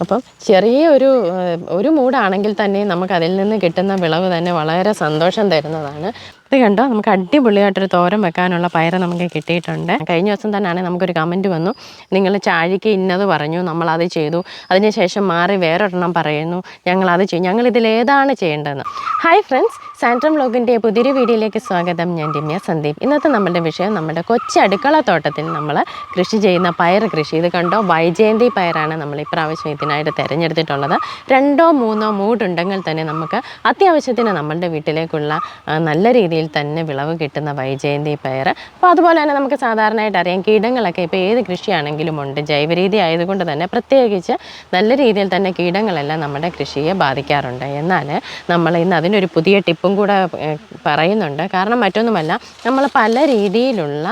അപ്പം ചെറിയ ഒരു ഒരു മൂടാണെങ്കിൽ തന്നെ നമുക്ക് അതിൽ നിന്ന് കിട്ടുന്ന വിളവ് തന്നെ വളരെ സന്തോഷം തരുന്നതാണ്. ഇത് കണ്ടോ? നമുക്ക് അടിപൊളിയായിട്ടൊരു തോരൻ വെക്കാനുള്ള പയർ നമുക്ക് കിട്ടിയിട്ടുണ്ട്. കഴിഞ്ഞ ദിവസം തന്നെയാണ് നമുക്കൊരു കമന്റ് വന്നു. നിങ്ങൾ ചാഴിക്ക് ഇന്നത് പറഞ്ഞു നമ്മളത് ചെയ്തു. അതിനുശേഷം മാറി വേറൊരെണ്ണം പറയുന്നു. ഞങ്ങളത് ചെയ്യും ഞങ്ങൾ ഇതിലേതാണ് ചെയ്യേണ്ടതെന്ന്. ഹായ് ഫ്രണ്ട്സ് സാൻട്രം ലോഗിന്റെ പുതിയൊരു വീഡിയോയിലേക്ക് സ്വാഗതം. ഞാൻ രമ്യ സന്ദീപ്. ഇന്നത്തെ നമ്മുടെ വിഷയം നമ്മുടെ കൊച്ചു അടുക്കള തോട്ടത്തിൽ നമ്മൾ കൃഷി ചെയ്യുന്ന പയർ കൃഷി. ഇത് കണ്ടോ? വൈജയന്തി പയറാണ് നമ്മൾ ഇപ്രാവശ്യം ഇതിനായിട്ട് തിരഞ്ഞെടുത്തിട്ടുള്ളത്. രണ്ടോ മൂന്നോ മൂടുണ്ടെങ്കിൽ തന്നെ നമുക്ക് അത്യാവശ്യത്തിന് നമ്മളുടെ വീട്ടിലേക്കുള്ള നല്ല രീതിയിൽ തന്നെ വിളവ് കിട്ടുന്ന വൈജയന്തി പയർ അപ്പോൾ അതുപോലെ തന്നെ നമുക്ക് സാധാരണയായിട്ട് അറിയാം കീടങ്ങളൊക്കെ ഇപ്പോൾ ഏത് കൃഷിയാണെങ്കിലും ഉണ്ട്. ജൈവരീതി ആയതുകൊണ്ട് തന്നെ പ്രത്യേകിച്ച് നല്ല രീതിയിൽ തന്നെ കീടങ്ങളെല്ലാം നമ്മുടെ കൃഷിയെ ബാധിക്കാറുണ്ട്. എന്നാൽ നമ്മൾ ഇന്ന് അതിനൊരു പുതിയ ടിപ്പും കൂടെ പറയുന്നുണ്ട്. കാരണം മറ്റൊന്നുമല്ല നമ്മൾ പല രീതിയിലുള്ള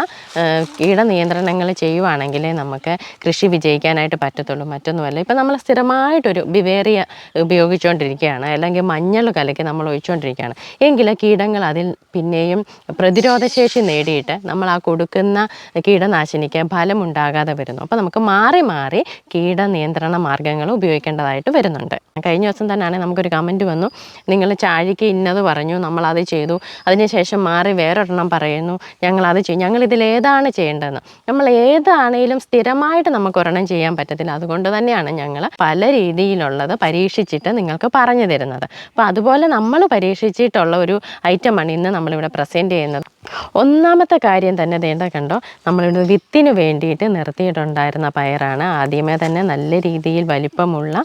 കീടനിയന്ത്രണങ്ങൾ ചെയ്യുവാണെങ്കിലേ നമുക്ക് കൃഷി വിജയിക്കാനായിട്ട് പറ്റത്തുള്ളൂ. മറ്റൊന്നുമല്ല ഇപ്പം നമ്മൾ സ്ഥിരമായിട്ടൊരു ബിവേറിയ ഉപയോഗിച്ചുകൊണ്ടിരിക്കുകയാണ്. അല്ലെങ്കിൽ മഞ്ഞൾ കലക്കി നമ്മൾ ഒഴിച്ചുകൊണ്ടിരിക്കുകയാണ്. എങ്കിൽ കീടങ്ങൾ അതിൽ പിന്നെയും പ്രതിരോധശേഷി നേടിയിട്ട് നമ്മൾ ആ കൊടുക്കുന്ന കീടനാശിനിക്ക് ഫലമുണ്ടാകാതെ വരുന്നു. അപ്പോൾ നമുക്ക് മാറി മാറി കീടനിയന്ത്രണ മാർഗങ്ങൾ ഉപയോഗിക്കേണ്ടതായിട്ട് വരുന്നുണ്ട്. കഴിഞ്ഞ ദിവസം തന്നെയാണ് നമുക്കൊരു കമന്റ് വന്നു. നിങ്ങൾ ചാഴിക്ക് ഇന്നത് പറഞ്ഞു നമ്മളത് ചെയ്തു. അതിനുശേഷം മാറി വേറൊരെണ്ണം പറയുന്നു. ഞങ്ങളത് ചെയ്യും ഞങ്ങൾ ഇതിലേതാണ് ചെയ്യേണ്ടതെന്ന്. നമ്മൾ ഏതാണേലും സ്ഥിരമായിട്ട് നമുക്ക് ഒരെണ്ണം ചെയ്യാൻ പറ്റത്തില്ല. അതുകൊണ്ട് തന്നെയാണ് ഞങ്ങൾ പല രീതിയിലുള്ളത് പരീക്ഷിച്ചിട്ട് നിങ്ങൾക്ക് പറഞ്ഞു തരുന്നത്. അപ്പോൾ അതുപോലെ നമ്മൾ പരീക്ഷിച്ചിട്ടുള്ള ഒരു ഐറ്റമാണ് ഇന്ന് നമ്മളിവിടെ പ്രസന്റ് ചെയ്യുന്നത്. ഒന്നാമത്തെ കാര്യം തന്നെ വേണ്ട കണ്ടോ? നമ്മളിവിടെ വിത്തിന് വേണ്ടിയിട്ട് നിർത്തിയിട്ടുണ്ടായിരുന്ന പയറാണ്. ആദ്യമേ തന്നെ നല്ല രീതിയിൽ വലിപ്പമുള്ള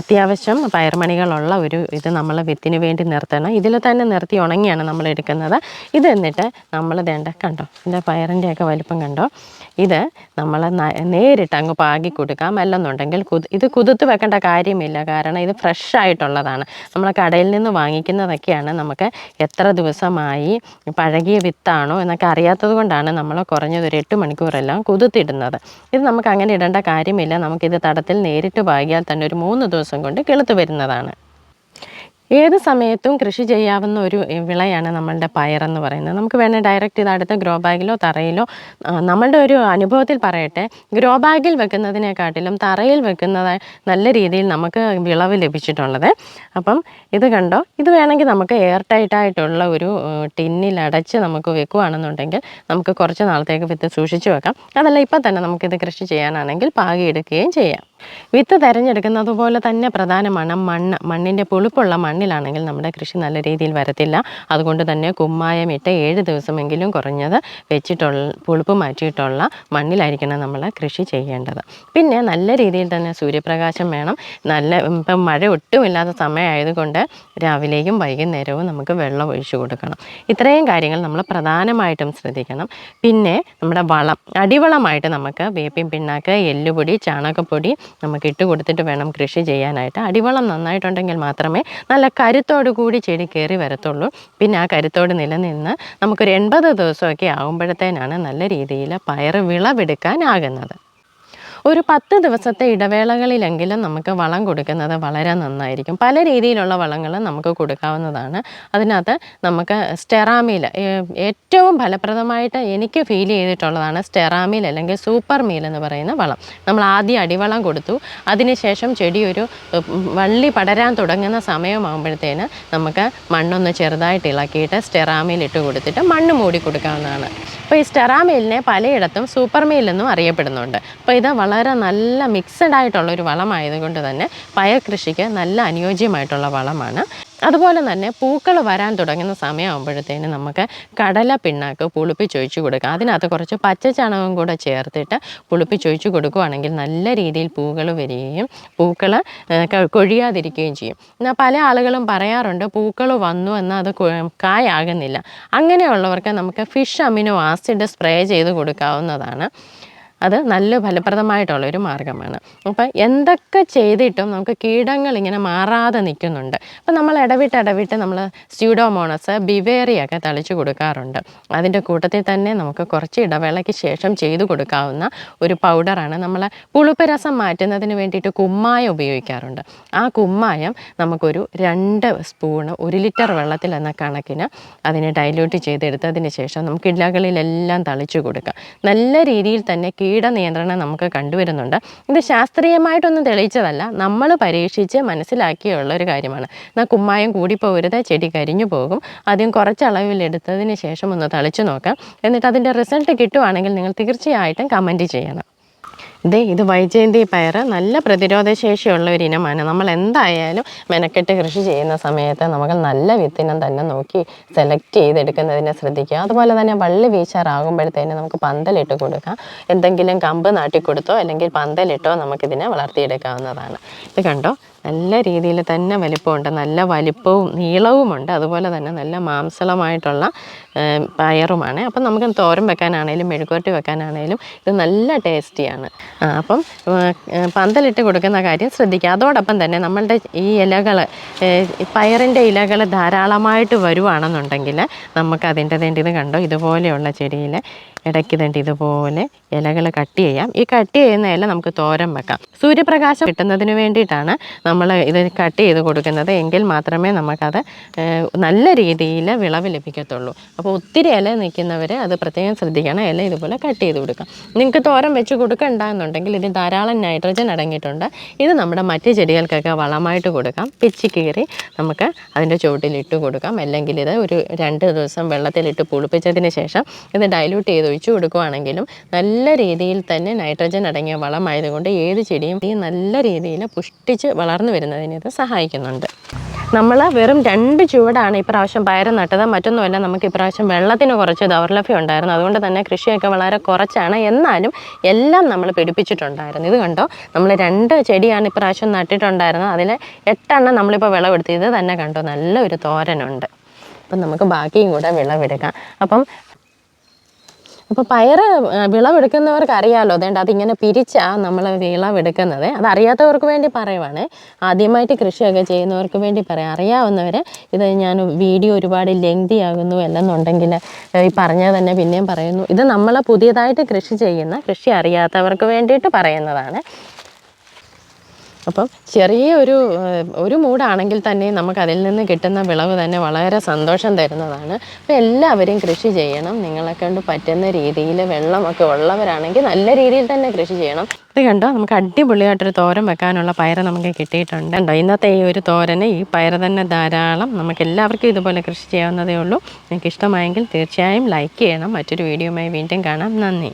അത്യാവശ്യം പയർമണികളുള്ള ഒരു ഇത് നമ്മൾ വിത്തിന് വേണ്ടി നിർത്തണം. ഇതിൽ തന്നെ നിർത്തി ഉണങ്ങിയാണ് നമ്മൾ എടുക്കുന്നത്. ഇത് എന്നിട്ട് നമ്മൾ ഇതേണ്ട കണ്ടോ? ഇതിന്റെ പയറിന്റെയൊക്കെ വലിപ്പം കണ്ടോ? ഇത് നമ്മൾ നേരിട്ട് അങ്ങ് പാകി കൊടുക്കാം. അല്ലെന്നുണ്ടെങ്കിൽ ഇത് കുതിർത്ത് വെക്കേണ്ട കാര്യമില്ല. കാരണം ഇത് ഫ്രഷ് ആയിട്ടുള്ളതാണ്. നമ്മൾ കടയിൽ നിന്ന് വാങ്ങിക്കുന്നതൊക്കെയാണ് നമുക്ക് എത്ര ദിവസമായി പഴകിയ വിത്താണോ എന്നൊക്കെ അറിയാത്തത് കൊണ്ടാണ് നമ്മൾ കുറഞ്ഞത് ഒരു എട്ട് മണിക്കൂറെല്ലാം കുതിർത്തിടുന്നത്. ഇത് നമുക്ക് അങ്ങനെ ഇടേണ്ട കാര്യമില്ല. നമുക്കിത് തടത്തിൽ നേരിട്ട് പാകിയാൽ തന്നെ ഒരു ദിവസം കൊണ്ട് കിളുത്ത് വരുന്നതാണ്. ഏത് സമയത്തും കൃഷി ചെയ്യാവുന്ന ഒരു വിളയാണ് നമ്മളുടെ പയറെന്ന് പറയുന്നത്. നമുക്ക് വേണേൽ ഡയറക്റ്റ് ഇത് അടുത്ത ഗ്രോ ബാഗിലോ തറയിലോ നമ്മളുടെ ഒരു അനുഭവത്തിൽ പറയട്ടെ. ഗ്രോ ബാഗിൽ വെക്കുന്നതിനെക്കാട്ടിലും തറയിൽ വെക്കുന്നത് നല്ല രീതിയിൽ നമുക്ക് വിളവ് ലഭിച്ചിട്ടുള്ളത്. അപ്പം ഇത് കണ്ടോ? ഇത് വേണമെങ്കിൽ നമുക്ക് എയർ ടൈറ്റായിട്ടുള്ള ഒരു ടിന്നിൽ അടച്ച് നമുക്ക് വെക്കുകയാണെന്നുണ്ടെങ്കിൽ നമുക്ക് കുറച്ച് നാളത്തേക്ക് വിത്ത് സൂക്ഷിച്ചു വെക്കാം. അതല്ല ഇപ്പം തന്നെ നമുക്കിത് കൃഷി ചെയ്യാനാണെങ്കിൽ പാകിയെടുക്കുകയും ചെയ്യാം. വിത്ത് തിരഞ്ഞെടുക്കുന്നത് പോലെ തന്നെ പ്രധാനമാണ് മണ്ണ്. മണ്ണിന്റെ പുളിപ്പുള്ള മണ്ണിലാണെങ്കിൽ നമ്മുടെ കൃഷി നല്ല രീതിയിൽ വരത്തില്ല. അതുകൊണ്ട് തന്നെ കുമ്മായം ഇട്ട് ഏഴ് ദിവസമെങ്കിലും കുറഞ്ഞത് വെച്ചിട്ടുള്ള പുളിപ്പ് മാറ്റിയിട്ടുള്ള മണ്ണിലായിരിക്കണം നമ്മൾ കൃഷി ചെയ്യേണ്ടത്. പിന്നെ നല്ല രീതിയിൽ തന്നെ സൂര്യപ്രകാശം വേണം. നല്ല ഇപ്പം മഴ ഒട്ടുമില്ലാത്ത സമയമായതുകൊണ്ട് രാവിലെയും വൈകുന്നേരവും നമുക്ക് വെള്ളം ഒഴിച്ചു കൊടുക്കണം. ഇത്രയും കാര്യങ്ങൾ നമ്മൾ പ്രധാനമായിട്ടും ശ്രദ്ധിക്കണം. പിന്നെ നമ്മുടെ വളം അടിവളമായിട്ട് നമുക്ക് വേപ്പിൻ പിണ്ണാക്ക് എല്ലുപൊടി ചാണകപ്പൊടി നമുക്ക് ഇട്ട് കൊടുത്തിട്ട് വേണം കൃഷി ചെയ്യാനായിട്ട്. അടിവളം നന്നായിട്ടുണ്ടെങ്കിൽ മാത്രമേ നല്ല കരുത്തോടു കൂടി ചെടി കയറി വരത്തുള്ളൂ. പിന്നെ ആ കരുത്തോട് നിലനിന്ന് നമുക്കൊരു എൺപത് ദിവസമൊക്കെ ആകുമ്പോഴത്തേനാണ് നല്ല രീതിയിൽ പയറ് വിളവെടുക്കാനാകുന്നത്. ഒരു പത്ത് ദിവസത്തെ ഇടവേളകളിലെങ്കിലും നമുക്ക് വളം കൊടുക്കുന്നത് വളരെ നന്നായിരിക്കും. പല രീതിയിലുള്ള വളങ്ങൾ നമുക്ക് കൊടുക്കാവുന്നതാണ്. അതിനകത്ത് നമുക്ക് സ്റ്റെറാമീൽ ഏറ്റവും ഫലപ്രദമായിട്ട് എനിക്ക് ഫീൽ ചെയ്തിട്ടുള്ളതാണ് സ്റ്റെറാമീൽ അല്ലെങ്കിൽ സൂപ്പർ മീൽ എന്ന് പറയുന്ന വളം. നമ്മൾ ആദ്യം അടിവളം കൊടുത്തു. അതിനുശേഷം ചെടി ഒരു വള്ളി പടരാൻ തുടങ്ങുന്ന സമയമാകുമ്പോഴത്തേന് നമുക്ക് മണ്ണൊന്ന് ചെറുതായിട്ട് ഇളക്കിയിട്ട് സ്റ്റെറാമീൽ ഇട്ട് കൊടുത്തിട്ട് മണ്ണ് മൂടി കൊടുക്കാവുന്നതാണ്. അപ്പോൾ ഈ സ്റ്റെറാമെയിലിനെ പലയിടത്തും സൂപ്പർ മെയിൽ എന്നും അറിയപ്പെടുന്നുണ്ട്. അപ്പോൾ ഇത് വളരെ നല്ല മിക്സഡ് ആയിട്ടുള്ള ഒരു വളമായതുകൊണ്ട് തന്നെ പയർ കൃഷിക്ക് നല്ല അനുയോജ്യമായിട്ടുള്ള വളമാണ്. അതുപോലെ തന്നെ പൂക്കൾ വരാൻ തുടങ്ങുന്ന സമയമാകുമ്പോഴത്തേന് നമുക്ക് കടല പിണ്ണാക്ക് പുളിപ്പിച്ചൊഴിച്ച് കൊടുക്കുക അതിനകത്ത് കുറച്ച് പച്ചച്ചാണകം കൂടെ ചേർത്തിട്ട് പുളിപ്പിച്ചൊഴിച്ച് കൊടുക്കുകയാണെങ്കിൽ നല്ല രീതിയിൽ പൂക്കൾ വരികയും പൂക്കൾ കൊഴിയാതിരിക്കുകയും ചെയ്യും. എന്നാൽ പല ആളുകളും പറയാറുണ്ട് പൂക്കൾ വന്നു എന്നാൽ അത് കായാകുന്നില്ല. അങ്ങനെയുള്ളവർക്ക് നമുക്ക് ഫിഷ് അമിനോ ആസിഡ് സ്പ്രേ ചെയ്ത് കൊടുക്കാവുന്നതാണ്. അത് നല്ല ഫലപ്രദമായിട്ടുള്ള ഒരു മാർഗമാണ് അപ്പം എന്തൊക്കെ ചെയ്തിട്ടും നമുക്ക് കീടങ്ങൾ ഇങ്ങനെ മാറാതെ നിൽക്കുന്നുണ്ട്. അപ്പം നമ്മൾ ഇടവിട്ട് ഇടവിട്ട് നമ്മൾ സ്യൂഡോമോണസ് ബിവേറിയൊക്കെ തളിച്ചു കൊടുക്കാറുണ്ട്. അതിന്റെ കൂട്ടത്തിൽ തന്നെ നമുക്ക് കുറച്ച് ഇടവേളയ്ക്ക് ശേഷം ചെയ്തു കൊടുക്കാവുന്ന ഒരു പൗഡറാണ് നമ്മൾ പുളിപ്പ് രസം മാറ്റുന്നതിന് വേണ്ടിയിട്ട് കുമ്മായം ഉപയോഗിക്കാറുണ്ട്. ആ കുമ്മായം നമുക്കൊരു രണ്ട് സ്പൂണ് ഒരു ലിറ്റർ വെള്ളത്തിൽ എന്ന കണക്കിന് അതിനെ ഡൈല്യൂട്ട് ചെയ്തെടുത്തതിന് ശേഷം നമുക്ക് ഇലകളിലെല്ലാം തളിച്ചു കൊടുക്കാം. നല്ല രീതിയിൽ തന്നെ കീട കീടനിയന്ത്രണം നമുക്ക് കണ്ടുവരുന്നുണ്ട്. ഇത് ശാസ്ത്രീയമായിട്ടൊന്നും തെളിയിച്ചതല്ല. നമ്മൾ പരീക്ഷിച്ച് മനസ്സിലാക്കിയുള്ള ഒരു കാര്യമാണ്. എന്നാൽ കുമ്മായം കൂടിപ്പോകരുത് ചെടി കരിഞ്ഞു പോകും. ആദ്യം കുറച്ചളവിൽ അളവിലെടുത്തതിന് ശേഷം ഒന്ന് തളിച്ചു നോക്കാം. എന്നിട്ട് അതിന്റെ റിസൾട്ട് കിട്ടുവാണെങ്കിൽ നിങ്ങൾ തീർച്ചയായിട്ടും കമന്റ് ചെയ്യണം. ദേ ഇത് വൈജയന്തി പയർ നല്ല പ്രതിരോധ ശേഷിയുള്ള ഒരു ഇനമാണ്. നമ്മൾ എന്തായാലും മെനക്കെട്ട് കൃഷി ചെയ്യുന്ന സമയത്ത് നമുക്ക് നല്ല വിത്തിനം തന്നെ നോക്കി സെലക്ട് ചെയ്തെടുക്കുന്നതിനെ ശ്രദ്ധിക്കുക. അതുപോലെ തന്നെ വള്ളി വീശാറാകുമ്പോഴത്തേന് നമുക്ക് പന്തലിട്ട് കൊടുക്കാം. എന്തെങ്കിലും കമ്പ് നാട്ടിക്കൊടുത്തോ അല്ലെങ്കിൽ പന്തലിട്ടോ നമുക്കിതിനെ വളർത്തിയെടുക്കാവുന്നതാണ്. ഇത് കണ്ടോ? നല്ല രീതിയിൽ തന്നെ വലിപ്പമുണ്ട്. നല്ല വലിപ്പവും നീളവുമുണ്ട്. അതുപോലെ തന്നെ നല്ല മാംസളമായിട്ടുള്ള പയറുമാണ്. അപ്പം നമുക്ക് തോരൻ വെക്കാനാണേലും മെഴുകുവരട്ടി വെക്കാനാണേലും ഇത് നല്ല ടേസ്റ്റിയാണ്. അപ്പം പന്തലിട്ട് കൊടുക്കുന്ന കാര്യം ശ്രദ്ധിക്കുക. അതോടൊപ്പം തന്നെ നമ്മളുടെ ഈ ഇലകൾ പയറിന്റെ ഇലകൾ ധാരാളമായിട്ട് വരുവാണെന്നുണ്ടെങ്കിൽ നമുക്ക് ഇത് കണ്ടോ? ഇതുപോലെയുള്ള ചെടിയിൽ ഇടയ്ക്ക് തന്നെ ഇതുപോലെ ഇലകൾ കട്ട് ചെയ്യാം. ഈ കട്ട് ചെയ്യുന്ന ഇല നമുക്ക് തോരൻ വെക്കാം. സൂര്യപ്രകാശം കിട്ടുന്നതിന് വേണ്ടിയിട്ടാണ് നമ്മൾ ഇത് കട്ട് ചെയ്ത് കൊടുക്കുന്നത്. എങ്കിൽ മാത്രമേ നമുക്കത് നല്ല രീതിയിൽ വിളവ് ലഭിക്കത്തുള്ളൂ. അപ്പോൾ ഒത്തിരി ഇല നിൽക്കുന്നവർ അത് പ്രത്യേകം ശ്രദ്ധിക്കണം. ഇല ഇതുപോലെ കട്ട് ചെയ്ത് കൊടുക്കാം. നിങ്ങൾക്ക് തോരം വെച്ച് കൊടുക്കണ്ട എന്നുണ്ടെങ്കിൽ ഇതിൽ ധാരാളം നൈട്രജൻ അടങ്ങിയിട്ടുണ്ട്. ഇത് നമ്മുടെ മറ്റ് ചെടികൾക്കൊക്കെ വളമായിട്ട് കൊടുക്കാം. പിച്ചി കീറി നമുക്ക് അതിന്റെ ചുവട്ടിലിട്ട് കൊടുക്കാം. അല്ലെങ്കിൽ ഇത് ഒരു രണ്ട് ദിവസം വെള്ളത്തിലിട്ട് പുളിപ്പിച്ചതിന് ശേഷം ഇത് ഡൈല്യൂട്ട് ചെയ്ത് ഒഴിച്ചു കൊടുക്കുകയാണെങ്കിലും നല്ല രീതിയിൽ തന്നെ നൈട്രജൻ അടങ്ങിയ വളമായതുകൊണ്ട് ഏത് ചെടിയും ഈ നല്ല രീതിയിൽ പുഷ്ടിച്ച് വളർന്നു വരുന്നതിന് ഇത് സഹായിക്കുന്നുണ്ട്. നമ്മൾ വെറും രണ്ട് ചുവടാണ് ഇപ്രാവശ്യം പയർ നട്ടത്. മറ്റൊന്നുമല്ല നമുക്ക് ഇപ്രാവശ്യം വെള്ളത്തിന് കുറച്ച് ദൗർലഭ്യം ഉണ്ടായിരുന്നു. അതുകൊണ്ട് തന്നെ കൃഷിയൊക്കെ വളരെ കുറച്ചാണ്. എന്നാലും എല്ലാം നമ്മൾ പിടിപ്പിച്ചിട്ടുണ്ടായിരുന്നു. ഇത് കണ്ടോ? നമ്മൾ രണ്ട് ചെടിയാണ് ഇപ്രാവശ്യം നട്ടിട്ടുണ്ടായിരുന്നത്. അതിൽ എട്ടെണ്ണം നമ്മളിപ്പോൾ വിളവെടുത്ത്. ഇത് തന്നെ കണ്ടോ? നല്ലൊരു തോരനുണ്ട്. അപ്പം നമുക്ക് ബാക്കിയും കൂടെ വിളവെടുക്കാം. അപ്പം അപ്പോൾ പയർ വിളവെടുക്കുന്നവർക്ക് അറിയാമല്ലോ അതേണ്ട അതിങ്ങനെ പിരിച്ചാണ് നമ്മൾ വിളവെടുക്കുന്നത്. അത് അറിയാത്തവർക്ക് വേണ്ടി പറയുവാണ്. ആദ്യമായിട്ട് കൃഷിയൊക്കെ ചെയ്യുന്നവർക്ക് വേണ്ടി പറയാം. അറിയാവുന്നവർ ഇത് ഞാൻ വീഡിയോ ഒരുപാട് ലെങ്തി ആകുന്നു അല്ലെന്നുണ്ടെങ്കിൽ ഈ പറഞ്ഞാൽ തന്നെ പിന്നെയും പറയുന്നു. ഇത് നമ്മൾ പുതിയതായിട്ട് കൃഷി ചെയ്യുന്ന കൃഷി അറിയാത്തവർക്ക് വേണ്ടിയിട്ട് പറയുന്നതാണ്. അപ്പം ചെറിയ ഒരു ഒരു മൂടാണെങ്കിൽ തന്നെ നമുക്ക് അതിൽ നിന്ന് കിട്ടുന്ന വിളവ് തന്നെ വളരെ സന്തോഷം തരുന്നതാണ്. അപ്പോൾ എല്ലാവരും കൃഷി ചെയ്യണം. നിങ്ങളെ കൊണ്ട് പറ്റുന്ന രീതിയിൽ വെള്ളമൊക്കെ ഉള്ളവരാണെങ്കിൽ നല്ല രീതിയിൽ തന്നെ കൃഷി ചെയ്യണം. ഇത് കണ്ടോ? നമുക്ക് അടിപൊളിയായിട്ടൊരു തോരൻ വെക്കാനുള്ള പയർ നമുക്ക് കിട്ടിയിട്ടുണ്ട്. കണ്ടോ? ഇന്നത്തെ ഈ ഒരു തോരന് ഈ പയർ തന്നെ ധാരാളം. നമുക്ക് എല്ലാവർക്കും ഇതുപോലെ കൃഷി ചെയ്യാവുന്നതേ ഉള്ളൂ. നിങ്ങൾക്ക് ഇഷ്ടമായെങ്കിൽ തീർച്ചയായും ലൈക്ക് ചെയ്യണം. മറ്റൊരു വീഡിയോയുമായി വീണ്ടും കാണാം. നന്ദി.